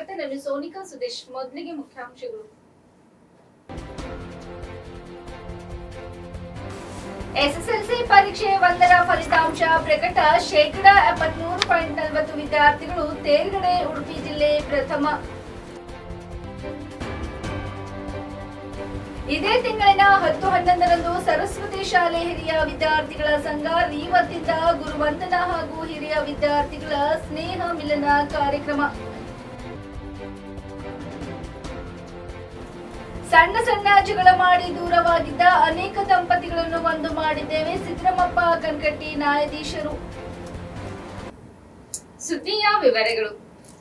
ಸ್ವಾಗತ ನಾನು ಸೋನಿಕಾ ಸುದೇಶ್ ಮೊದಲಿಗೆ ಮುಖ್ಯಾಂಶಗಳು. ಎಸ್ಎಸ್ಎಲ್ಸಿ ಪರೀಕ್ಷೆ ಒಂದರ ಫಲಿತಾಂಶ ಪ್ರಕಟ ಶೇಕಡ ಎಪ್ಪತ್ಮೂರು ಪಾಯಿಂಟ್ ನಲವತ್ತು ವಿದ್ಯಾರ್ಥಿಗಳು ತೇರ್ಗಡೆ ಉಡುಪಿ ಜಿಲ್ಲೆ ಪ್ರಥಮ. ಇದೇ ತಿಂಗಳಿನ ಹತ್ತು ಹನ್ನೊಂದರಂದು ಸರಸ್ವತಿ ಶಾಲೆ ಹಿರಿಯ ವಿದ್ಯಾರ್ಥಿಗಳ ಸಂಘ ರೀವತ್ತಿದ್ದ ಗುರುವಂದನ ಹಾಗೂ ಹಿರಿಯ ವಿದ್ಯಾರ್ಥಿಗಳ ಸ್ನೇಹ ಮಿಲನ ಕಾರ್ಯಕ್ರಮ. ಸಣ್ಣ ಸಣ್ಣ ಜಗಳ ಮಾಡಿ ದೂರವಾಗಿದ್ದ ಅನೇಕ ದಂಪತಿಗಳನ್ನು ಒಂದು ಮಾಡಿದ್ದೇವೆ. ಸಿದ್ದರಾಮಪ್ಪ ಕನ್ಕಟ್ಟಿ ನ್ಯಾಯಾಧೀಶರು. ಸುದ್ದಿಯ ವಿವರಗಳು.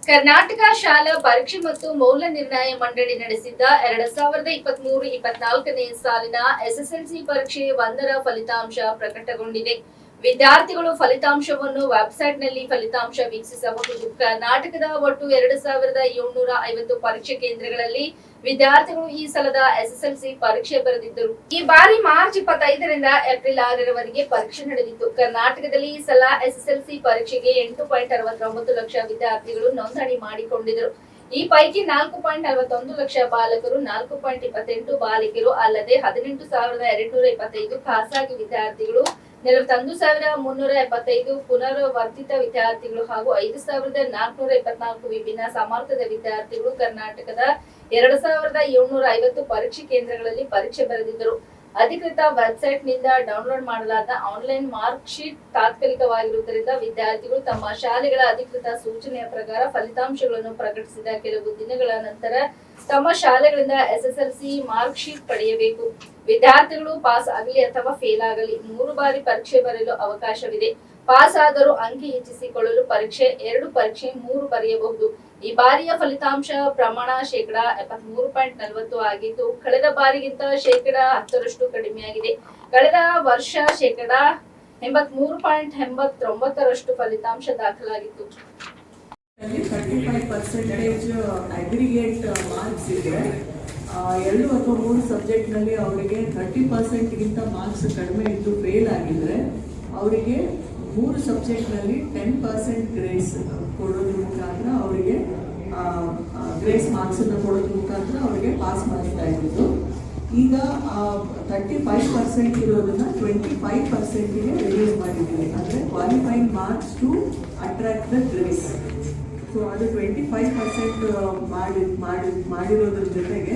ಕರ್ನಾಟಕ ಶಾಲಾ ಪರೀಕ್ಷೆ ಮತ್ತು ಮೌಲ್ಯ ನಿರ್ಣಯ ಮಂಡಳಿ ನಡೆಸಿದ್ದ ಎರಡ್ ಸಾವಿರದ ಇಪ್ಪತ್ತ್ ಮೂರು ಇಪ್ಪತ್ನಾಲ್ಕನೇ ಸಾಲಿನ ಎಸ್ಎಸ್ಎಲ್ಸಿ ಪರೀಕ್ಷೆ ಒಂದರ ಫಲಿತಾಂಶ ಪ್ರಕಟಗೊಂಡಿದೆ. ವಿದ್ಯಾರ್ಥಿಗಳು ಫಲಿತಾಂಶವನ್ನು ವೆಬ್ಸೈಟ್ನಲ್ಲಿ ಫಲಿತಾಂಶ ವೀಕ್ಷಿಸಬಹುದು. ಕರ್ನಾಟಕದ ಒಟ್ಟು ಎರಡು ಸಾವಿರದ ಏಳ್ನೂರ ಐವತ್ತು ಪರೀಕ್ಷೆ ಕೇಂದ್ರಗಳಲ್ಲಿ ವಿದ್ಯಾರ್ಥಿಗಳು ಈ ಸಲದ ಎಸ್ಎಸ್ಎಲ್ಸಿ ಪರೀಕ್ಷೆ ಬರೆದಿದ್ದರು. ಈ ಬಾರಿ ಮಾರ್ಚ್ ಇಪ್ಪತ್ತೈದರಿಂದ ಏಪ್ರಿಲ್ ಆರರವರೆಗೆ ಪರೀಕ್ಷೆ ನಡೆದಿತ್ತು. ಕರ್ನಾಟಕದಲ್ಲಿ ಈ ಸಲ ಎಸ್ಎಸ್ಎಲ್ಸಿ ಪರೀಕ್ಷೆಗೆ ಎಂಟು ಪಾಯಿಂಟ್ ಅರವತ್ತೊಂಬತ್ತು ಲಕ್ಷ ವಿದ್ಯಾರ್ಥಿಗಳು ನೋಂದಣಿ ಮಾಡಿಕೊಂಡಿದ್ದರು. ಈ ಪೈಕಿ ನಾಲ್ಕು ಪಾಯಿಂಟ್ ನಲವತ್ತೊಂದು ಲಕ್ಷ ಬಾಲಕರು, ನಾಲ್ಕು ಪಾಯಿಂಟ್ ಇಪ್ಪತ್ತೆಂಟು ಬಾಲಕಿಯರು ಅಲ್ಲದೆ ಹದಿನೆಂಟು ಸಾವಿರದ ಎರಡ್ನೂರ ಇಪ್ಪತ್ತೈದು ಖಾಸಗಿ ವಿದ್ಯಾರ್ಥಿಗಳು ನಲವತ್ತೊಂದು ಸಾವಿರ ಮುನ್ನೂರ ಎಪ್ಪತ್ತೈದು ಪುನರ್ವರ್ತಿತ ವಿದ್ಯಾರ್ಥಿಗಳು ಹಾಗೂ ಐದು ಸಾವಿರದ ನಾಲ್ಕುನೂರ ಇಪ್ಪತ್ನಾಲ್ಕು ವಿಭಿನ್ನ ಸಾಮರ್ಥ್ಯದ ವಿದ್ಯಾರ್ಥಿಗಳು ಕರ್ನಾಟಕದ ಎರಡು ಸಾವಿರದ ಏಳ್ನೂರ ಐವತ್ತು ಪರೀಕ್ಷೆ ಕೇಂದ್ರಗಳಲ್ಲಿ ಪರೀಕ್ಷೆ ಬರೆದಿದ್ದರು. ಅಧಿಕೃತ ವೆಬ್ಸೈಟ್ನಿಂದ ಡೌನ್ಲೋಡ್ ಮಾಡಲಾದ ಆನ್ಲೈನ್ ಮಾರ್ಕ್ ಶೀಟ್ ತಾತ್ಕಾಲಿಕವಾಗಿರುವುದರಿಂದ ವಿದ್ಯಾರ್ಥಿಗಳು ತಮ್ಮ ಶಾಲೆಗಳ ಅಧಿಕೃತ ಸೂಚನೆಯ ಪ್ರಕಾರ ಫಲಿತಾಂಶಗಳನ್ನು ಪ್ರಕಟಿಸಿದ ಕೆಲವು ದಿನಗಳ ನಂತರ ತಮ್ಮ ಶಾಲೆಗಳಿಂದ ಎಸ್ಎಸ್ಎಲ್ಸಿ ಮಾರ್ಕ್ ಶೀಟ್ ಪಡೆಯಬೇಕು. ವಿದ್ಯಾರ್ಥಿಗಳು ಪಾಸ್ ಆಗಲಿ ಅಥವಾ ಫೇಲ್ ಆಗಲಿ, ಮೂರು ಬಾರಿ ಪರೀಕ್ಷೆ ಬರೆಯಲು ಅವಕಾಶವಿದೆ. ಪಾಸ್ ಆದರೂ ಅಂಕಿ ಹೆಚ್ಚಿಸಿಕೊಳ್ಳಲು ಪರೀಕ್ಷೆ ಎರಡು ಪರೀಕ್ಷೆ ಮೂರು ಬರೆಯಬಹುದು. ಈ ಬಾರಿಯ ಫಲಿತಾಂಶ ಪ್ರಮಾಣ ಶೇಕಡಾ ಎಪ್ಪತ್ಮೂರು ಪಾಯಿಂಟ್ ನಲವತ್ತು ಆಗಿದ್ದು, ಕಳೆದ ಬಾರಿಗಿಂತ ಶೇಕಡಾ ಹತ್ತರಷ್ಟು ಕಡಿಮೆಯಾಗಿದೆ. ಕಳೆದ ವರ್ಷ ಶೇಕಡಾ ಎಂಬತ್ಮೂರು ಪಾಯಿಂಟ್ ಎಂಬತ್ತೊಂಬತ್ತರಷ್ಟು ಫಲಿತಾಂಶ ದಾಖಲಾಗಿತ್ತು. ತರ್ಟಿ ಎರಡು ಅಥವಾ ಮೂರು ಸಬ್ಜೆಕ್ಟ್ನಲ್ಲಿ ಅವರಿಗೆ ಥರ್ಟಿ ಪರ್ಸೆಂಟ್ಗಿಂತ ಮಾರ್ಕ್ಸ್ ಕಡಿಮೆ ಇದ್ದು ಫೇಲ್ ಆಗಿದ್ರೆ, ಅವರಿಗೆ ಮೂರು ಸಬ್ಜೆಕ್ಟ್ನಲ್ಲಿ ಟೆನ್ ಪರ್ಸೆಂಟ್ ಗ್ರೇಸ್ ಕೊಡೋದ್ರ ಮುಖಾಂತರ ಅವರಿಗೆ ಗ್ರೇಸ್ ಮಾರ್ಕ್ಸನ್ನು ಕೊಡೋದ್ರ ಮುಖಾಂತರ ಅವರಿಗೆ ಪಾಸ್ ಮಾಡ್ತಾ ಇದ್ದು ಈಗ ತರ್ಟಿ ಫೈವ್ ಪರ್ಸೆಂಟ್ ಇರೋದನ್ನ ಟ್ವೆಂಟಿ ಫೈವ್ ಪರ್ಸೆಂಟಿಗೆ ರಿಲೀಸ್ ಮಾಡಿದ್ದೀವಿ. ಅಂದರೆ qualifying marks to attract the grace so ಅದು ಟ್ವೆಂಟಿ ಫೈವ್ ಪರ್ಸೆಂಟ್ ಮಾಡಿ ಮಾಡಿ, ಮಾಡಿರೋದ್ರ ಜೊತೆಗೆ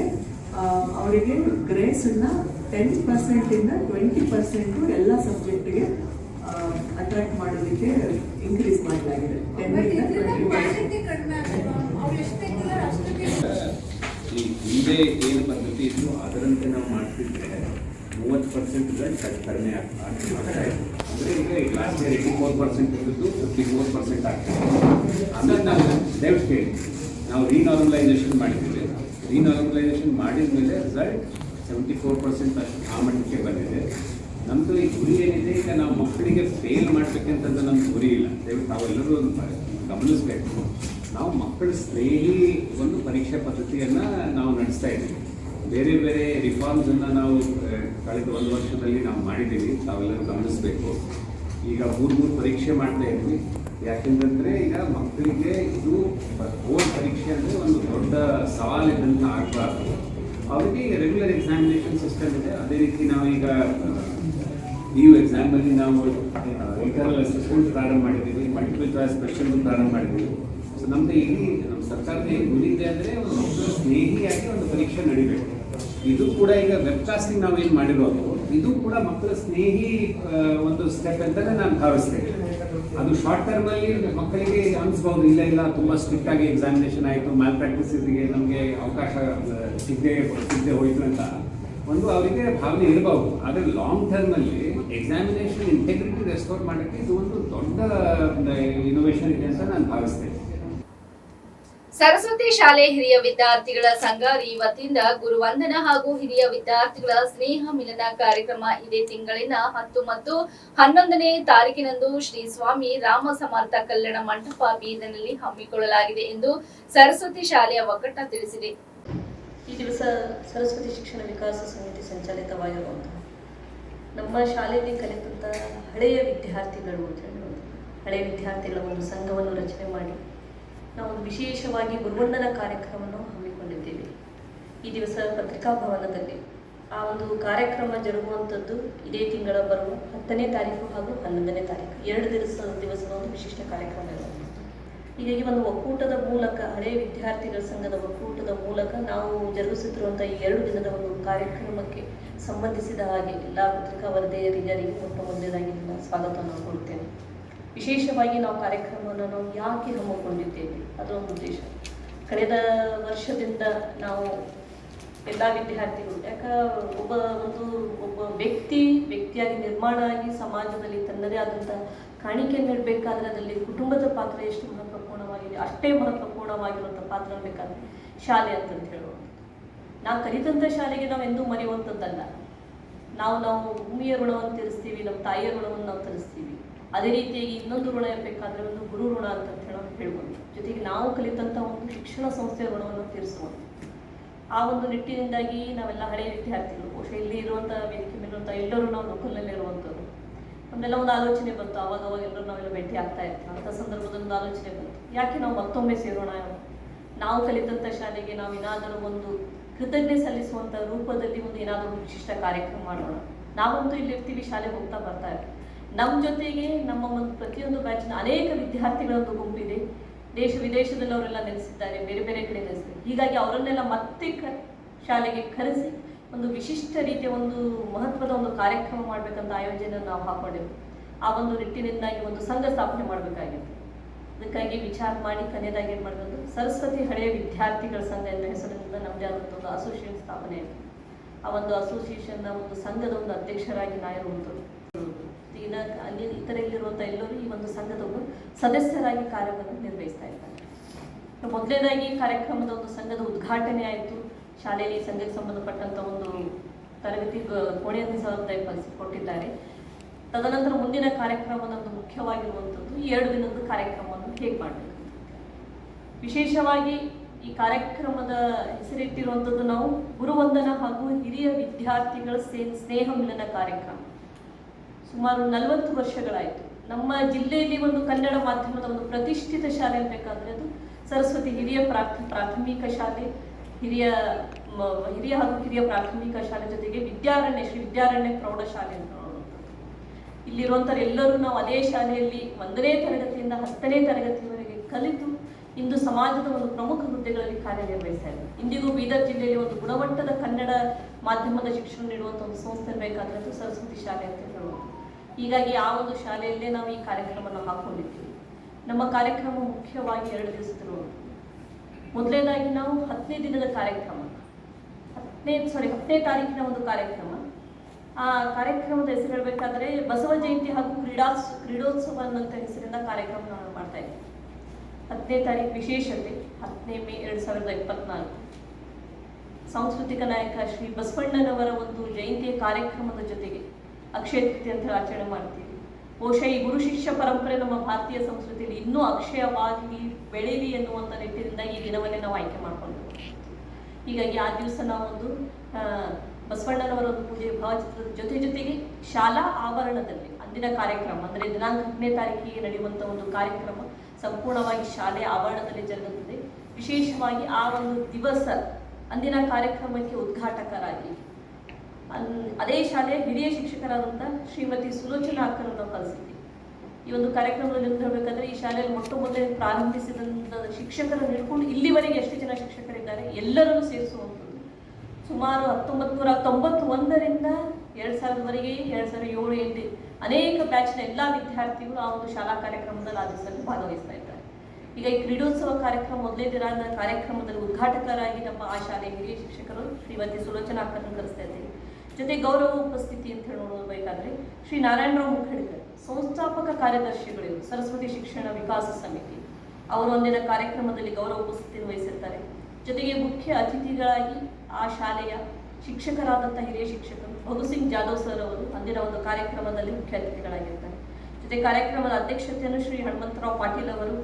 ಅವರಿಗೆ ಗ್ರೇಸನ್ನು ಟೆನ್ ಪರ್ಸೆಂಟಿಂದ ಟ್ವೆಂಟಿ ಪರ್ಸೆಂಟು ಎಲ್ಲ ಸಬ್ಜೆಕ್ಟಿಗೆ ಅಟ್ರಾಕ್ಟ್ ಮಾಡೋದಕ್ಕೆ ಇನ್ಕ್ರೀಸ್ ಮಾಡಲಾಗಿದೆ. ಹಿಂದೆ ಏನು ಪದ್ಧತಿ ಇತ್ತು ಅದರಂತೆ ನಾವು ಮಾಡ್ತಿದ್ರೆ ಮೂವತ್ತು ಪರ್ಸೆಂಟ್ ಕಡಿಮೆ ಆಗ್ತದೆ ಆಗ್ತಾ ಆಗ್ತಾ ಇತ್ತು ಅಂದರೆ ಈಗ last year eighty four percent ಇರೋದು ಫಿಫ್ಟಿ ಫೋರ್ ಪರ್ಸೆಂಟ್ ಆಗ್ತದೆ. ಆಮೇಲೆ ನಾವು ದಯವಿಟ್ಟು ಕೇಳಿ. ನಾವು ರೀನಾರ್ಮಲೈಸೇಷನ್ ಮಾಡಿದ್ದೀವಿ ರೀನಾರ್ಮಲೈಸೇಷನ್ ಮಾಡಿದ ಮೇಲೆ ರಿಸಲ್ಟ್ ಸೆವೆಂಟಿ ಫೋರ್ ಪರ್ಸೆಂಟ್ ಅಷ್ಟು ಆ ಮಟ್ಟಕ್ಕೆ ಬಂದಿದೆ. ನಮ್ಮದು ಈ ಗುರಿ ಏನಿದೆ, ಈಗ ನಾವು ಮಕ್ಕಳಿಗೆ ಫೇಲ್ ಮಾಡಬೇಕಂತಂದು ನಮ್ಮ ಗುರಿ ಇಲ್ಲ. ದಯವಿಟ್ಟು ತಾವೆಲ್ಲರೂ ಒಂದು ಗಮನಿಸಬೇಕು. ನಾವು ಮಕ್ಕಳ ಸ್ನೇಹಿ ಒಂದು ಪರೀಕ್ಷಾ ಪದ್ಧತಿಯನ್ನು ನಾವು ನಡೆಸ್ತಾ ಇದ್ದೀವಿ. ಬೇರೆ ಬೇರೆ ರಿಫಾರ್ಮ್ಸನ್ನು ನಾವು ಕಳೆದ ಒಂದು ವರ್ಷದಲ್ಲಿ ನಾವು ಮಾಡಿದ್ದೀವಿ. ತಾವೆಲ್ಲರೂ ಗಮನಿಸಬೇಕು. ಈಗ ಮೂರು ಮೂರು ಪರೀಕ್ಷೆ ಮಾಡ್ತಾ ಇದ್ವಿ ಯಾಕೆಂತಂದರೆ ಈಗ ಮಕ್ಕಳಿಗೆ ಇದು ಬೋರ್ಡ್ ಪರೀಕ್ಷೆ ಅಂದರೆ ಒಂದು ದೊಡ್ಡ ಸವಾಲಿದ್ದಂತ ಆಗಬಾರ್ದು. ಅವರಿಗೆ ರೆಗ್ಯುಲರ್ ಎಕ್ಸಾಮಿನೇಷನ್ ಸಿಸ್ಟಮ್ ಇದೆ. ಅದೇ ರೀತಿ ನಾವೀಗ ಈ ಎಕ್ಸಾಮಲ್ಲಿ ನಾವು ಇಂಟರ್ನಲ್ ಅಸೆಸ್ಮೆಂಟ್ ಪ್ರಾರಂಭ ಮಾಡಿದ್ದೀವಿ ಮಲ್ಟಿಪಲ್ ಚಾಯ್ಸ್ ಕ್ವೆಶನ್ ಪ್ರಾರಂಭ ಮಾಡಿದ್ದೀವಿ. ಸೊ ನಮ್ಮದು ಇಲ್ಲಿ ನಮ್ಮ ಸರ್ಕಾರದ ಗುರಿದೆ ಗುರಿ ಅಂದರೆ ಒಂದು ಸ್ನೇಹಿಯಾಗಿ ಒಂದು ಪರೀಕ್ಷೆ ನಡಿಬೇಕು. ಇದು ಕೂಡ ಈಗ ವೆಬ್ಕಾಸ್ಟಿಂಗ್ ನಾವು ಏನು ಮಾಡಿರೋದು, ಇದು ಕೂಡ ಮಕ್ಕಳ ಸ್ನೇಹಿ ಒಂದು ಸ್ಟೆಪ್ ಅಂತಲೇ ನಾನು ಭಾವಿಸ್ತೇನೆ. ಅದು ಶಾರ್ಟ್ ಟರ್ಮಲ್ಲಿ ಮಕ್ಕಳಿಗೆ ಅನಿಸ್ಬೋದು, ಇಲ್ಲ ಇಲ್ಲ, ತುಂಬ ಸ್ಟ್ರಿಕ್ಟ್ ಆಗಿ ಎಕ್ಸಾಮಿನೇಷನ್ ಆಯಿತು ಮ್ಯಾಲ್ ಪ್ರಾಕ್ಟೀಸಿಗೆ ನಮಗೆ ಅವಕಾಶ ಸಿಗದೆ ಸಿಗದೆ ಹೋಯಿತು ಅಂತ. ಒಂದು ಅವರಿಗೆ ಭಾವನೆ ಇರಬಹುದು. ಆದರೆ ಲಾಂಗ್ ಟರ್ಮಲ್ಲಿ ಎಕ್ಸಾಮಿನೇಷನ್ ಇಂಟೆಗ್ರಿಟಿ ರೆಸ್ಟೋರ್ ಮಾಡೋಕ್ಕೆ ಇದು ಒಂದು ದೊಡ್ಡ ಇನೋವೇಷನ್ ಇದೆ ಅಂತ ನಾನು ಭಾವಿಸ್ತೇನೆ. ಸರಸ್ವತಿ ಶಾಲೆ ಹಿರಿಯ ವಿದ್ಯಾರ್ಥಿಗಳ ಸಂಘ ಈ ವತಿಯಿಂದ ಗುರುವಂದನ ಹಾಗೂ ಹಿರಿಯ ವಿದ್ಯಾರ್ಥಿಗಳ ಸ್ನೇಹ ಮಿಲನ ಕಾರ್ಯಕ್ರಮ ಇದೇ ತಿಂಗಳಿನ ಹತ್ತು ಮತ್ತು ಹನ್ನೊಂದನೇ ತಾರೀಕಿನಂದು ಶ್ರೀ ಸ್ವಾಮಿ ರಾಮ ಸಮರ್ಥ ಕಲ್ಯಾಣ ಮಂಟಪ ಬೀದನಲ್ಲಿ ಹಮ್ಮಿಕೊಳ್ಳಲಾಗಿದೆ ಎಂದು ಸರಸ್ವತಿ ಶಾಲೆಯ ಒಕ್ಕಟ್ಟ ತಿಳಿಸಿದೆ. ಈ ದಿವಸ ಸರಸ್ವತಿ ಶಿಕ್ಷಣ ವಿಕಾಸ ಸಮಿತಿ ಸಂಚಾಲಿತವಾಗಿರುವಂತಹ ನಮ್ಮ ಶಾಲೆಯಲ್ಲಿ ಕಲಿತಂಥ ಹಳೆಯ ವಿದ್ಯಾರ್ಥಿಗಳು ಅಂತ ಹೇಳಿ ಹಳೆಯ ವಿದ್ಯಾರ್ಥಿಗಳ ಒಂದು ಸಂಘವನ್ನು ರಚನೆ ಮಾಡಿ ನಾವು ವಿಶೇಷವಾಗಿ ಗುರುವಂದನ ಕಾರ್ಯಕ್ರಮವನ್ನು ಹಮ್ಮಿಕೊಂಡಿದ್ದೇವೆ. ಈ ದಿವಸ ಪತ್ರಿಕಾ ಭವನದಲ್ಲಿ ಆ ಒಂದು ಕಾರ್ಯಕ್ರಮ ಜರುಗುವಂಥದ್ದು ಇದೇ ತಿಂಗಳ ಬರುವ ಹತ್ತನೇ ತಾರೀಕು ಹಾಗೂ ಹನ್ನೊಂದನೇ ತಾರೀಕು. ಎರಡು ದಿವಸ ದಿವಸದ ಒಂದು ವಿಶಿಷ್ಟ ಕಾರ್ಯಕ್ರಮ ಇರುವಂಥದ್ದು ಈ ಒಂದು ಒಕ್ಕೂಟದ ಮೂಲಕ, ಹಳೆ ವಿದ್ಯಾರ್ಥಿಗಳ ಸಂಘದ ಒಕ್ಕೂಟದ ಮೂಲಕ ನಾವು ಜರುಗಿಸುತ್ತಿರುವಂಥ ಎರಡು ದಿನದ ಒಂದು ಕಾರ್ಯಕ್ರಮಕ್ಕೆ ಸಂಬಂಧಿಸಿದ ಹಾಗೆ ಎಲ್ಲಾ ಪತ್ರಿಕಾ ವರದಿಯರಿಗರಿಗೆ ಮೊಟ್ಟ ಮೊದಲನೇದಾಗಿ ನನ್ನ ಸ್ವಾಗತವನ್ನು ಕೊಡುತ್ತೇನೆ. ವಿಶೇಷವಾಗಿ ನಾವು ಕಾರ್ಯಕ್ರಮವನ್ನು ನಾವು ಯಾಕೆ ಹಮ್ಮಿಕೊಂಡಿದ್ದೇವೆ? ಅದರ ಒಂದು ಉದ್ದೇಶ. ಕಳೆದ ವರ್ಷದಿಂದ ನಾವು ಎಲ್ಲ ವಿದ್ಯಾರ್ಥಿಗಳು, ಯಾಕ ಒಬ್ಬ ಒಂದು ಒಬ್ಬ ವ್ಯಕ್ತಿ, ವ್ಯಕ್ತಿಯಾಗಿ ನಿರ್ಮಾಣ ಆಗಿ ಸಮಾಜದಲ್ಲಿ ತನ್ನದೇ ಆದಂಥ ಕಾಣಿಕೆ ನೀಡಬೇಕಾದ್ರೆ ಅದರಲ್ಲಿ ಕುಟುಂಬದ ಪಾತ್ರ ಎಷ್ಟು ಅಷ್ಟೇ ಮಹತ್ವಪೂರ್ಣವಾಗಿರುವಂಥ ಪಾತ್ರ ಬೇಕಾದ್ರೆ ಶಾಲೆ ಅಂತಂತ ಹೇಳುವಂಥದ್ದು ನಾವು ಕಲಿತಂಥ ಶಾಲೆಗೆ ನಾವು ಎಂದೂ ಮರೆಯುವಂಥದ್ದಲ್ಲ. ನಾವು ನಾವು ಭೂಮಿಯ ಋಣವನ್ನು ತಿಳಿಸ್ತೀವಿ ನಮ್ಮ ತಾಯಿಯ ಋಣವನ್ನು ನಾವು ತಿಳಿಸ್ತೀವಿ ಅದೇ ರೀತಿಯಾಗಿ ಇನ್ನೊಂದು ಋಣ ಇರಬೇಕಾದ್ರೆ ಒಂದು ಗುರು ಋಣ ಅಂತ ಹೇಳೋ ಹೇಳ್ಬೋದು. ಜೊತೆಗೆ ನಾವು ಕಲಿತಂಥ ಒಂದು ಶಿಕ್ಷಣ ಸಂಸ್ಥೆಯ ಋಣವನ್ನು ತೀರಿಸುವಂಥ ಆ ಒಂದು ನಿಟ್ಟಿನಿಂದಾಗಿ ನಾವೆಲ್ಲ ಹಳೆಯ ವಿದ್ಯಾರ್ಥಿಗಳು ಬಹುಶಃ ಇಲ್ಲಿ ಇರುವಂಥ ವೇದಿಕೆ ಮೇಲಿರುವಂಥ ಎಲ್ಲರೂ ನಾವು ಲೋಕಲ್ನಲ್ಲಿ ಇರುವಂಥವ್ರು ನಮ್ಮೆಲ್ಲ ಒಂದು ಆಲೋಚನೆ ಬಂತು. ಅವಾಗ ಅವಾಗ ಎಲ್ಲರೂ ನಾವೆಲ್ಲ ಭೇಟಿ ಆಗ್ತಾ ಇರ್ತೀವಿ ಅಂಥ ಸಂದರ್ಭದಲ್ಲಿ ಒಂದು ಆಲೋಚನೆ ಬಂತು. ಯಾಕೆ ನಾವು ಮತ್ತೊಮ್ಮೆ ಸೇರೋಣ ನಾವು ಕಲಿತಂಥ ಶಾಲೆಗೆ ನಾವು ಏನಾದರೂ ಒಂದು ಕೃತಜ್ಞತೆ ಸಲ್ಲಿಸುವಂಥ ರೂಪದಲ್ಲಿ ಒಂದು ಏನಾದರೂ ಒಂದು ವಿಶಿಷ್ಟ ಕಾರ್ಯಕ್ರಮ ಮಾಡೋಣ. ನಾವಂತೂ ಇಲ್ಲಿರ್ತೀವಿ, ಶಾಲೆಗೆ ಹೋಗ್ತಾ ಬರ್ತಾ ಇರ್ತೀವಿ ನಮ್ಮ ಜೊತೆಗೆ ನಮ್ಮ ಒಂದು ಪ್ರತಿಯೊಂದು ಬ್ಯಾಚ್ನ ಅನೇಕ ವಿದ್ಯಾರ್ಥಿಗಳ ಒಂದು ಗುಂಪಿದೆ. ದೇಶ ವಿದೇಶದಲ್ಲಿ ಅವರೆಲ್ಲ ನೆಲೆಸಿದ್ದಾರೆ, ಬೇರೆ ಬೇರೆ ಕಡೆ ನೆಲೆಸಿದ್ದಾರೆ. ಹೀಗಾಗಿ ಅವರನ್ನೆಲ್ಲ ಮತ್ತೆ ಕ ಶಾಲೆಗೆ ಕರೆಸಿ ಒಂದು ವಿಶಿಷ್ಟ ರೀತಿಯ ಒಂದು ಮಹತ್ವದ ಒಂದು ಕಾರ್ಯಕ್ರಮ ಮಾಡಬೇಕಂತ ಆಯೋಜನೆ ನಾವು ಹಾಕೊಂಡೆವು ಆ ಒಂದು ನಿಟ್ಟಿನಿಂದಾಗಿ ಒಂದು ಸಂಘ ಸ್ಥಾಪನೆ ಮಾಡಬೇಕಾಗಿತ್ತು. ಅದಕ್ಕಾಗಿ ವಿಚಾರ ಮಾಡಿ ಕನೆಯದಾಗಿ ಏನು ಮಾಡಬೇಕು? ಸರಸ್ವತಿ ಹಳೆಯ ವಿದ್ಯಾರ್ಥಿಗಳ ಸಂಘ ಎನ್ನುವ ಹೆಸರಿನಿಂದ ನಮ್ಮದೇ ಆದಂಥ ಒಂದು ಅಸೋಸಿಯೇಷನ್ ಸ್ಥಾಪನೆ ಆಯಿತು. ಆ ಒಂದು ಅಸೋಸಿಯೇಷನ್ನ ಒಂದು ಸಂಘದ ಒಂದು ಅಧ್ಯಕ್ಷರಾಗಿ ನಾ ಇರುವಂಥದ್ದು ಇನ್ನು ಅಲ್ಲಿ ಇತರ ಇಲ್ಲಿರುವಂಥ ಎಲ್ಲರೂ ಈ ಒಂದು ಸಂಘದ ಒಂದು ಸದಸ್ಯರಾಗಿ ಕಾರ್ಯವನ್ನು ನಿರ್ವಹಿಸ್ತಾ ಇದ್ದಾರೆ. ಮೊದಲನೇದಾಗಿ ಕಾರ್ಯಕ್ರಮದ ಒಂದು ಸಂಘದ ಉದ್ಘಾಟನೆ ಆಯಿತು. ಶಾಲೆಯಲ್ಲಿ ಸಂಘಕ್ಕೆ ಸಂಬಂಧಪಟ್ಟಂಥ ಒಂದು ತರಗತಿ ಕೋಣೆಯ ಸಹ ಕೊಟ್ಟಿದ್ದಾರೆ ತದನಂತರ ಮುಂದಿನ ಕಾರ್ಯಕ್ರಮದ ಒಂದು ಮುಖ್ಯವಾಗಿರುವಂಥದ್ದು ಎರಡು ದಿನದ ಕಾರ್ಯಕ್ರಮವನ್ನು ಹೇಗೆ ಮಾಡಬೇಕು? ವಿಶೇಷವಾಗಿ ಈ ಕಾರ್ಯಕ್ರಮದ ಹೆಸರಿಟ್ಟಿರುವಂಥದ್ದು ನಾವು ಗುರುವಂದನ ಹಾಗೂ ಹಿರಿಯ ವಿದ್ಯಾರ್ಥಿಗಳ ಸ್ನೇಹ ಮಿಲನ ಕಾರ್ಯಕ್ರಮ. ಸುಮಾರು ನಲವತ್ತು ವರ್ಷಗಳಾಯಿತು. ನಮ್ಮ ಜಿಲ್ಲೆಯಲ್ಲಿ ಒಂದು ಕನ್ನಡ ಮಾಧ್ಯಮದ ಒಂದು ಪ್ರತಿಷ್ಠಿತ ಶಾಲೆ ಇರಬೇಕಾದ್ರೆ ಅದು ಸರಸ್ವತಿ ಹಿರಿಯ ಪ್ರಾಥ, ಪ್ರಾಥಮಿಕ ಶಾಲೆ. ಹಿರಿಯ ಹಿರಿಯ ಹಾಗೂ ಹಿರಿಯ ಪ್ರಾಥಮಿಕ ಶಾಲೆ ಜೊತೆಗೆ ವಿದ್ಯಾರಣ್ಯ, ಶ್ರೀ ವಿದ್ಯಾರಣ್ಯ ಪ್ರೌಢಶಾಲೆ ಅಂತ ಇಲ್ಲಿರುವಂಥವ್ರು ಎಲ್ಲರೂ ನಾವು ಅದೇ ಶಾಲೆಯಲ್ಲಿ ಒಂದನೇ ತರಗತಿಯಿಂದ ಹತ್ತನೇ ತರಗತಿವರೆಗೆ ಕಲಿತು ಇಂದು ಸಮಾಜದ ಒಂದು ಪ್ರಮುಖ ಹುದ್ದೆಗಳಲ್ಲಿ ಕಾರ್ಯನಿರ್ವಹಿಸ್ತಾ ಇಂದಿಗೂ ಬೀದರ್ ಜಿಲ್ಲೆಯಲ್ಲಿ ಒಂದು ಗುಣಮಟ್ಟದ ಕನ್ನಡ ಮಾಧ್ಯಮದ ಶಿಕ್ಷಣ ನೀಡುವಂಥ ಒಂದು ಸಂಸ್ಥೆ ಬೇಕಾದ್ರೆ ಅದು ಸರಸ್ವತಿ ಶಾಲೆ ಅಂತ ಹೇಳೋದು. ಹೀಗಾಗಿ ಆ ಒಂದು ಶಾಲೆಯಲ್ಲೇ ನಾವು ಈ ಕಾರ್ಯಕ್ರಮವನ್ನು ಹಾಕೊಂಡಿದ್ದೀವಿ. ನಮ್ಮ ಕಾರ್ಯಕ್ರಮ ಮುಖ್ಯವಾಗಿ ಎರಡು ದಿವಸದಿರುವುದು ಮೊದಲನೇದಾಗಿ ನಾವು ಹತ್ತನೇ ದಿನದ ಕಾರ್ಯಕ್ರಮ. ಹತ್ತನೇ ಸಾರಿ ಹತ್ತನೇ ತಾರೀಕಿನ ಒಂದು ಕಾರ್ಯಕ್ರಮ. ಆ ಕಾರ್ಯಕ್ರಮದ ಹೆಸರು ಹೇಳಬೇಕಾದ್ರೆ ಬಸವ ಜಯಂತಿ ಹಾಗೂ ಕ್ರೀಡಾ ಕ್ರೀಡೋತ್ಸವ ಅನ್ನೋಂಥ ಹೆಸರಿನ ಕಾರ್ಯಕ್ರಮ ನಾವು ಮಾಡ್ತಾ ಇದ್ದೀವಿ ಹತ್ತನೇ ತಾರೀಕು ವಿಶೇಷತೆ, ಹತ್ತನೇ ಮೇ ಎರಡು ಸಾವಿರದ ಇಪ್ಪತ್ನಾಲ್ಕು. ಸಾಂಸ್ಕೃತಿಕ ನಾಯಕ ಶ್ರೀ ಬಸವಣ್ಣನವರ ಒಂದು ಜಯಂತಿಯ ಕಾರ್ಯಕ್ರಮದ ಜೊತೆಗೆ ಅಕ್ಷಯ ತೃತೀಯ ಆಚರಣೆ ಮಾಡ್ತೀವಿ. ಬಹುಶಃ ಈ ಗುರು ಶಿಷ್ಯ ಪರಂಪರೆ ನಮ್ಮ ಭಾರತೀಯ ಸಂಸ್ಕೃತಿಯಲ್ಲಿ ಇನ್ನೂ ಅಕ್ಷಯವಾಗಿ ಬೆಳೀಲಿ ಎನ್ನುವಂಥ ನಿಟ್ಟಿನಿಂದ ಈ ದಿನವನ್ನೇ ನಾವು ಆಯ್ಕೆ ಮಾಡಿಕೊಂಡು ಹೀಗಾಗಿ ಆ ದಿವಸ ನಾವೊಂದು ಬಸವಣ್ಣನವರ ಒಂದು ಪೂಜೆ, ಭಾವಚಿತ್ರದ ಜೊತೆ ಜೊತೆಗೆ ಶಾಲಾ ಆವರಣದಲ್ಲಿ ಅಂದಿನ ಕಾರ್ಯಕ್ರಮ, ಅಂದರೆ ದಿನಾಂಕ ಹತ್ತನೇ ತಾರೀಕಿಗೆ ನಡೆಯುವಂಥ ಒಂದು ಕಾರ್ಯಕ್ರಮ ಸಂಪೂರ್ಣವಾಗಿ ಶಾಲೆ ಆವರಣದಲ್ಲಿ ಜರುಗುತ್ತದೆ. ವಿಶೇಷವಾಗಿ ಆ ಒಂದು ದಿವಸ ಅಂದಿನ ಕಾರ್ಯಕ್ರಮಕ್ಕೆ ಉದ್ಘಾಟಕರಾಗಿ ಅದೇ ಶಾಲೆಯ ಹಿರಿಯ ಶಿಕ್ಷಕರಾದಂಥ ಶ್ರೀಮತಿ ಸುಲೋಚನಾ ಅಕ್ಕರನ್ನು ನಾವು ಕಲಿಸಿದ್ವಿ ಈ ಒಂದು ಕಾರ್ಯಕ್ರಮದಲ್ಲಿ ಹೇಳ್ಬೇಕಾದ್ರೆ ಈ ಶಾಲೆಯಲ್ಲಿ ಮೊಟ್ಟ ಮೊದಲೇ ಪ್ರಾರಂಭಿಸಿದಂಥ ಶಿಕ್ಷಕರನ್ನು ಹಿಡ್ಕೊಂಡು ಇಲ್ಲಿವರೆಗೆ ಎಷ್ಟು ಜನ ಶಿಕ್ಷಕರಿದ್ದಾರೆ ಎಲ್ಲರನ್ನು ಸೇರಿಸುವಂಥದ್ದು. ಸುಮಾರು ಹತ್ತೊಂಬತ್ತು ನೂರ ತೊಂಬತ್ತೊಂದರಿಂದ ಎರಡು ಸಾವಿರದವರೆಗೆ ಎರಡು ಸಾವಿರದ ಏಳು ಎಂಟು ಅನೇಕ ಬ್ಯಾಚ್ನ ಎಲ್ಲ ವಿದ್ಯಾರ್ಥಿಗಳು ಆ ಒಂದು ಶಾಲಾ ಕಾರ್ಯಕ್ರಮದಲ್ಲಿ ಆ ದಿವಸದಲ್ಲಿ ಭಾಗವಹಿಸ್ತಾ ಇದ್ದಾರೆ. ಈಗ ಈ ಕ್ರೀಡೋತ್ಸವ ಕಾರ್ಯಕ್ರಮ ಮೊದಲೇ ದಿನದ ಕಾರ್ಯಕ್ರಮದಲ್ಲಿ ಉದ್ಘಾಟಕರಾಗಿ ನಮ್ಮ ಆ ಶಾಲೆಯ ಹಿರಿಯ ಶಿಕ್ಷಕರು ಶ್ರೀಮತಿ ಸುಲೋಚನಾ ಅಕ್ಕರನ್ನು ಕರೆಸ್ತಾ ಇದ್ದೇವೆ. ಜೊತೆ ಗೌರವ, ಉಪಸ್ಥಿತಿ ಅಂತ ನೋಡಬೇಕಾದ್ರೆ ಶ್ರೀ ನಾರಾಯಣರಾವ್ ಮುಖಂಡರು, ಸಂಸ್ಥಾಪಕ ಕಾರ್ಯದರ್ಶಿಗಳು ಸರಸ್ವತಿ ಶಿಕ್ಷಣ ವಿಕಾಸ ಸಮಿತಿ. ಅವರು ಒಂದಿನ ಕಾರ್ಯಕ್ರಮದಲ್ಲಿ ಗೌರವ, ಉಪಸ್ಥಿತಿಯನ್ನು ವಹಿಸಿರ್ತಾರೆ. ಜೊತೆಗೆ ಮುಖ್ಯ ಅತಿಥಿಗಳಾಗಿ ಆ ಶಾಲೆಯ ಶಿಕ್ಷಕರಾದಂಥ ಹಿರಿಯ ಶಿಕ್ಷಕರು ಭಗತ್ ಜಾಧವ್ ಸರ್ ಅವರು ಅಂದಿನ ಒಂದು ಕಾರ್ಯಕ್ರಮದಲ್ಲಿ ಮುಖ್ಯ ಅತಿಥಿಗಳಾಗಿರ್ತಾರೆ. ಜೊತೆ ಕಾರ್ಯಕ್ರಮದ ಅಧ್ಯಕ್ಷತೆಯನ್ನು ಶ್ರೀ ಹನುಮಂತರಾವ್ ಪಾಟೀಲ್ ಅವರು,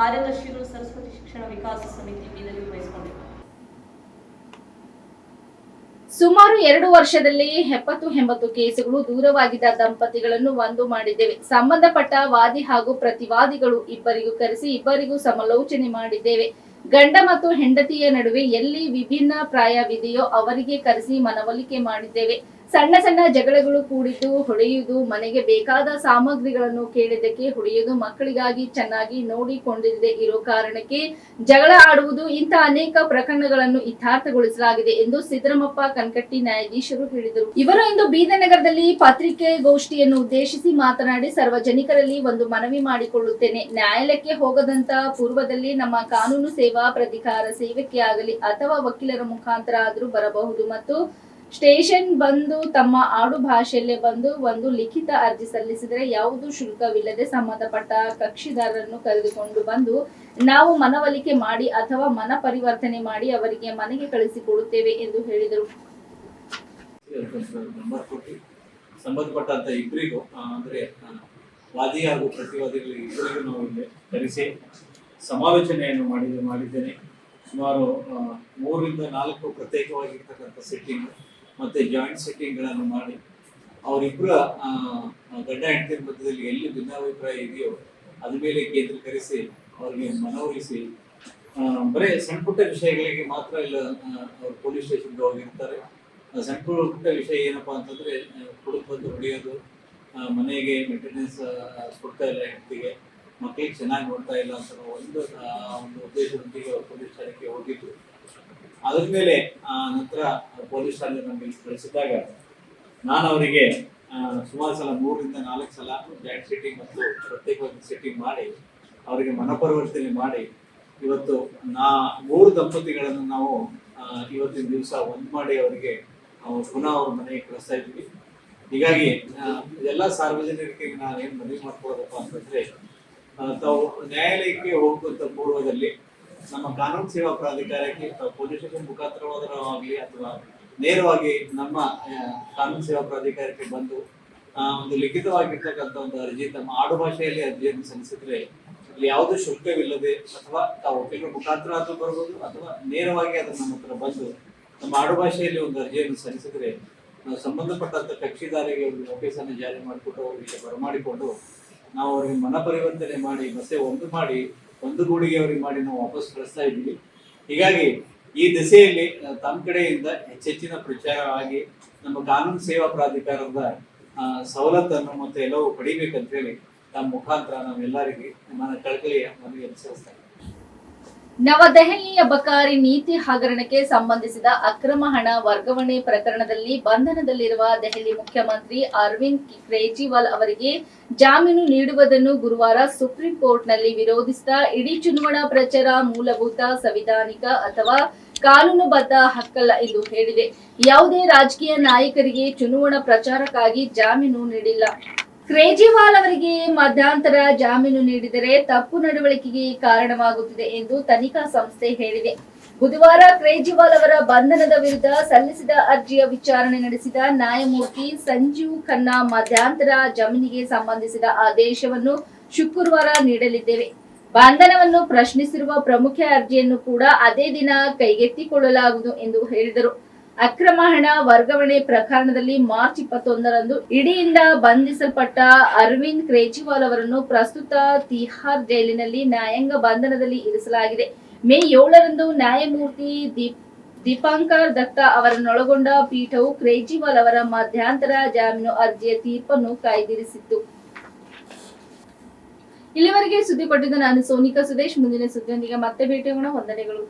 ಕಾರ್ಯದರ್ಶಿಗಳು, ಸರಸ್ವತಿ ಶಿಕ್ಷಣ ವಿಕಾಸ ಸಮಿತಿ ಬೀದರಿಗೆ ವಹಿಸಿಕೊಂಡಿದ್ದಾರೆ. ಸುಮಾರು ಎರಡು ವರ್ಷದಲ್ಲಿ ಎಪ್ಪತ್ತು ಎಂಬತ್ತು ಕೇಸುಗಳು ದೂರವಾಗಿದ್ದ ದಂಪತಿಗಳನ್ನು ಒಂದು ಮಾಡಿದ್ದೇವೆ. ಸಂಬಂಧಪಟ್ಟ ವಾದಿ ಹಾಗೂ ಪ್ರತಿವಾದಿಗಳು ಇಬ್ಬರಿಗೂ ಕರೆಸಿ ಇಬ್ಬರಿಗೂ ಸಮಾಲೋಚನೆ ಮಾಡಿದ್ದೇವೆ. ಗಂಡ ಮತ್ತು ಹೆಂಡತಿಯ ನಡುವೆ ಎಲ್ಲಿ ವಿಭಿನ್ನ ಪ್ರಾಯವಿದೆಯೋ ಅವರಿಗೆ ಕರೆಸಿ ಮನವೊಲಿಕೆ ಮಾಡಿದ್ದೇವೆ. ಸಣ್ಣ ಸಣ್ಣ ಜಗಳಗಳು ಕೂಡಿದ್ದು ಹೊಡೆಯುವುದು ಮನೆಗೆ ಬೇಕಾದ ಸಾಮಗ್ರಿಗಳನ್ನು ಕೇಳಿದ್ದಕ್ಕೆ ಹೊಡೆಯುವುದು ಮಕ್ಕಳಿಗಾಗಿ ಚೆನ್ನಾಗಿ ನೋಡಿಕೊಂಡಿದ್ದೆ ಇರೋ ಕಾರಣಕ್ಕೆ ಜಗಳ ಆಡುವುದು ಇಂತಹ ಅನೇಕ ಪ್ರಕರಣಗಳನ್ನು ಇತ್ಯರ್ಥಗೊಳಿಸಲಾಗಿದೆ ಎಂದು ಸಿದ್ದರಾಮಪ್ಪ ಕನಕಟ್ಟಿ ನ್ಯಾಯಾಧೀಶರು ಹೇಳಿದರು. ಇವರು ಇಂದು ಬೀದನಗರದಲ್ಲಿ ಪತ್ರಿಕೆಗೋಷ್ಠಿಯನ್ನು ಉದ್ದೇಶಿಸಿ ಮಾತನಾಡಿ ಸಾರ್ವಜನಿಕರಲ್ಲಿ ಒಂದು ಮನವಿ ಮಾಡಿಕೊಳ್ಳುತ್ತೇನೆ. ನ್ಯಾಯಾಲಯಕ್ಕೆ ಹೋಗದಂತ ಪೂರ್ವದಲ್ಲಿ ನಮ್ಮ ಕಾನೂನು ಸೇವಾ ಪ್ರಾಧಿಕಾರ ಸೇವೆಗೆ ಆಗಲಿ ಅಥವಾ ವಕೀಲರ ಮುಖಾಂತರ ಆದರೂ ಬರಬಹುದು ಮತ್ತು ಸ್ಟೇಷನ್ ಬಂದು ತಮ್ಮ ಆಡು ಭಾಷೆಯಲ್ಲೇ ಬಂದು ಒಂದು ಲಿಖಿತ ಅರ್ಜಿ ಸಲ್ಲಿಸಿದರೆ ಯಾವುದು ಶುಲ್ಕವಿಲ್ಲದೆ ಸಂಬಂಧಪಟ್ಟ ಕಕ್ಷಿದಾರರನ್ನು ಕರೆದುಕೊಂಡು ಬಂದು ನಾವು ಮನವೊಲಿಕೆ ಮಾಡಿ ಅಥವಾ ಮನ ಪರಿವರ್ತನೆ ಮಾಡಿ ಅವರಿಗೆ ಮನೆಗೆ ಕಳಿಸಿಕೊಡುತ್ತೇವೆ ಎಂದು ಹೇಳಿದರು. ಸಂಬಂಧಪಟ್ಟಂತ ಇಬ್ಬರಿಗೂ ಅಂದ್ರೆ ವಾದಿ ಹಾಗೂ ಪ್ರತಿವಾದಿಗಳು ಇಬ್ಬರಿಗೂ ನಾವು ಇಲ್ಲಿ ಕರೆಸಿ ಸಮಾಲೋಚನೆಯನ್ನು ಮಾಡಿ ಮಾಡಿದ್ದೇನೆ. ಸುಮಾರು ಮೂರರಿಂದ ನಾಲ್ಕು ಪ್ರತ್ಯೇಕವಾಗಿರ್ತಕ್ಕಂಥ ಸೆಟ್ಟಿಂಗ್ ಮತ್ತೆ ಜಾಯಿಂಟ್ ಸೆಟ್ಟಿಂಗ್ಗಳನ್ನು ಮಾಡಿ ಅವರಿಬ್ಬರ ಗಂಡ ಹೆಂಡತಿಯ ಮಧ್ಯದಲ್ಲಿ ಎಲ್ಲಿ ಭಿನ್ನಾಭಿಪ್ರಾಯ ಇದೆಯೋ ಅದ್ರ ಮೇಲೆ ಕೇಂದ್ರೀಕರಿಸಿ, ಅವರಿಗೆ ಮನವೊಲಿಸಿ ಬರೀ ಸಣ್ಣ ಪುಟ್ಟ ವಿಷಯಗಳಿಗೆ ಮಾತ್ರ ಇಲ್ಲ ಅವ್ರು ಪೊಲೀಸ್ ಸ್ಟೇಷನ್ಗೆ ಹೋಗಿರ್ತಾರೆ. ಸಣ್ಣ ಪುಟ್ಟ ವಿಷಯ ಏನಪ್ಪಾ ಅಂತಂದ್ರೆ ಕುಟುಂಬದ್ದು ಬಂದು ಹೊಡೆಯೋದು ಮನೆಗೆ ಮೇಂಟೆನೆನ್ಸ್ ಕೊಡ್ತಾ ಇಲ್ಲ ಹೆಂಡತಿಗೆ ಮಕ್ಕಳಿಗೆ ಚೆನ್ನಾಗಿ ನೋಡ್ತಾ ಇಲ್ಲ ಅಂತ ಒಂದು ಒಂದು ಉದ್ದೇಶದೊಂದಿಗೆ ಅವ್ರು ಪೊಲೀಸ್ ಠಾಣೆಗೆ ಹೋಗಿದ್ರು ಅದ್ರ ಮೇಲೆ ಆ, ನಂತರ ಪೊಲೀಸ್ ಠಾಣೆ ನಮಗೆ ಕಳಿಸಿದಾಗ ನಾನು ಅವರಿಗೆ ಸುಮಾರು ಸಲ ಮೂರರಿಂದ ನಾಲ್ಕು ಸಲ ಜಾಯಿಂಟ್ ಸಿಟ್ಟಿಂಗ್ ಮತ್ತು ಪ್ರತ್ಯೇಕವಾಗಿ ಸಿಟ್ಟಿಂಗ್ ಮಾಡಿ ಅವರಿಗೆ ಮನಪರಿವರ್ತನೆ ಮಾಡಿ ಇವತ್ತು ನಾ ಮೂರು ದಂಪತಿಗಳನ್ನು ನಾವು ಇವತ್ತಿನ ದಿವಸ ಒಂದು ಮಾಡಿ ಅವರಿಗೆ ಪುನಃ ಅವ್ರ ಮನೆಗೆ ಕಳಿಸ್ತಾ ಇದ್ವಿ ಹೀಗಾಗಿ ಎಲ್ಲ ಸಾರ್ವಜನಿಕರಿಗೆ ನಾನು ಏನ್ ಮನವಿ ಮಾಡ್ಕೊಳ್ಳೋದಪ್ಪ ಅಂತಂದ್ರೆ ತಾವು ನ್ಯಾಯಾಲಯಕ್ಕೆ ಹೋಗುವಂತ ಪೂರ್ವದಲ್ಲಿ ನಮ್ಮ ಕಾನೂನು ಸೇವಾ ಪ್ರಾಧಿಕಾರಕ್ಕೆ ಪೊಲೀಸರ ಆಗಲಿ ಅಥವಾ ನೇರವಾಗಿ ನಮ್ಮ ಕಾನೂನು ಸೇವಾ ಪ್ರಾಧಿಕಾರಕ್ಕೆ ಬಂದು ಒಂದು ಲಿಖಿತವಾಗಿರ್ತಕ್ಕಂಥ ಒಂದು ಅರ್ಜಿ, ತಮ್ಮ ಆಡು ಭಾಷೆಯಲ್ಲಿ ಅರ್ಜಿಯನ್ನು ಸಲ್ಲಿಸಿದ್ರೆ ಇಲ್ಲಿ ಯಾವುದೇ ಶುಲ್ಕವಿಲ್ಲದೆ ಅಥವಾ ತಾವು ವಕೀಲರ ಮುಖಾಂತರ ಆದರೂ ಬರ್ಬೋದು ಅಥವಾ ನೇರವಾಗಿ ಅದನ್ನು ನಮ್ಮ ಹತ್ರ ಬಂದು ನಮ್ಮ ಆಡು ಭಾಷೆಯಲ್ಲಿ ಒಂದು ಅರ್ಜಿಯನ್ನು ಸಲ್ಲಿಸಿದ್ರೆ ನಾವು ಸಂಬಂಧಪಟ್ಟಂತ ಕಕ್ಷಿದಾರಿಗೆ ಒಂದು ನೋಟಿಸ್ ಅನ್ನು ಜಾರಿ ಮಾಡಿಕೊಟ್ಟು ಅವರಿಗೆ ಬರಮಾಡಿಕೊಂಡು ನಾವು ಅವರಿಗೆ ಮನ ಪರಿವರ್ತನೆ ಮಾಡಿ, ಮತ್ತೆ ಒಂದು ಮಾಡಿ ಒಂದು ಗೂಡಿಗೆ ಅವರಿಗೆ ಮಾಡಿ ನಾವು ವಾಪಸ್ ಕಳಿಸ್ತಾ ಇದ್ದೀವಿ ಹೀಗಾಗಿ ಈ ದಿಸೆಯಲ್ಲಿ ತಮ್ಮ ಕಡೆಯಿಂದ ಹೆಚ್ಚೆಚ್ಚಿನ ಪ್ರಚಾರವಾಗಿ ನಮ್ಮ ಕಾನೂನು ಸೇವಾ ಪ್ರಾಧಿಕಾರದ ಸವಲತ್ತನ್ನು ಮತ್ತೆ ಎಲ್ಲವೂ ಪಡಿಬೇಕಂತ ಹೇಳಿ ತಮ್ಮ ಮುಖಾಂತರ ನಾವೆಲ್ಲರಿಗೆ ನನ್ನ ಕಳಕಳಿಯ ಮನವಿಯನ್ನು ಸಲ್ಲಿಸ್ತಾ ಇದ್ದೀವಿ. ನವದೆಹಲಿಯ ಬಕಾರಿ ನೀತಿ ಹಗರಣಕ್ಕೆ ಸಂಬಂಧಿಸಿದ ಅಕ್ರಮ ಹಣ ವರ್ಗಾವಣೆ ಪ್ರಕರಣದಲ್ಲಿ ಬಂಧನದಲ್ಲಿರುವ ದೆಹಲಿ ಮುಖ್ಯಮಂತ್ರಿ ಅರವಿಂದ್ ಕೇಜ್ರಿವಾಲ್ ಅವರಿಗೆ ಜಾಮೀನು ನೀಡುವುದನ್ನು ಗುರುವಾರ ಸುಪ್ರೀಂ ಕೋರ್ಟ್ನಲ್ಲಿ ವಿರೋಧಿಸಿದ ಇಡೀ ಚುನಾವಣಾ ಪ್ರಚಾರ ಮೂಲಭೂತ ಸಂವಿಧಾನಿಕ ಅಥವಾ ಕಾನೂನುಬದ್ಧ ಹಕ್ಕಲ್ಲ ಎಂದು ಹೇಳಿದೆ. ಯಾವುದೇ ರಾಜಕೀಯ ನಾಯಕರಿಗೆ ಚುನಾವಣಾ ಪ್ರಚಾರಕ್ಕಾಗಿ ಜಾಮೀನು ನೀಡಿಲ್ಲ. ಕೇಜ್ರಿವಾಲ್ ಅವರಿಗೆ ಮಧ್ಯಂತರ ಜಾಮೀನು ನೀಡಿದರೆ ತಪ್ಪು ನಡವಳಿಕೆಗೆ ಕಾರಣವಾಗುತ್ತಿದೆ ಎಂದು ತನಿಖಾ ಸಂಸ್ಥೆ ಹೇಳಿದೆ. ಬುಧವಾರ ಕೇಜ್ರಿವಾಲ್ ಅವರ ಬಂಧನದ ವಿರುದ್ಧ ಸಲ್ಲಿಸಿದ ಅರ್ಜಿಯ ವಿಚಾರಣೆ ನಡೆಸಿದ ನ್ಯಾಯಮೂರ್ತಿ ಸಂಜೀವ್ ಖನ್ನಾ ಮಧ್ಯಂತರ ಜಾಮೀನಿಗೆ ಸಂಬಂಧಿಸಿದ ಆದೇಶವನ್ನು ಶುಕ್ರವಾರ ನೀಡಲಿದ್ದೇವೆ. ಬಂಧನವನ್ನು ಪ್ರಶ್ನಿಸಿರುವ ಪ್ರಮುಖ ಅರ್ಜಿಯನ್ನು ಕೂಡ ಅದೇ ದಿನ ಕೈಗೆತ್ತಿಕೊಳ್ಳಲಾಗುವುದು ಎಂದು ಹೇಳಿದರು. ಅಕ್ರಮ ಹಣ ವರ್ಗಾವಣೆ ಪ್ರಕರಣದಲ್ಲಿ ಮಾರ್ಚ್ ಇಪ್ಪತ್ತೊಂದರಂದು ಇಡಿಯಿಂದ ಬಂಧಿಸಲ್ಪಟ್ಟ ಅರವಿಂದ್ ಕ್ರೇಜಿವಾಲ್ ಅವರನ್ನು ಪ್ರಸ್ತುತ ತಿಹಾರ್ ಜೈಲಿನಲ್ಲಿ ನ್ಯಾಯಾಂಗ ಬಂಧನದಲ್ಲಿ ಇರಿಸಲಾಗಿದೆ. ಮೇ ಏಳರಂದು ನ್ಯಾಯಮೂರ್ತಿ ದೀಪ್, ದೀಪಾಂಕರ್ ದತ್ತ ಅವರನ್ನೊಳಗೊಂಡ ಪೀಠವು ಕ್ರೇಜಿವಾಲ್ ಅವರ ಮಧ್ಯಂತರ ಜಾಮೀನು ಅರ್ಜಿಯ ತೀರ್ಪನ್ನು ಕಾಯ್ದಿರಿಸಿತ್ತು. ಇಲ್ಲಿವರೆಗೆ ಸುದ್ದಿ ಕೊಟ್ಟಿದ್ದ ನಾನು ಸೋನಿಕಾ ಸುದೇಶ್, ಮುಂದಿನ ಸುದ್ದಿಯೊಂದಿಗೆ ಮತ್ತೆ ಭೇಟಿಯಾಗೋಣ. ವಂದನೆಗಳು.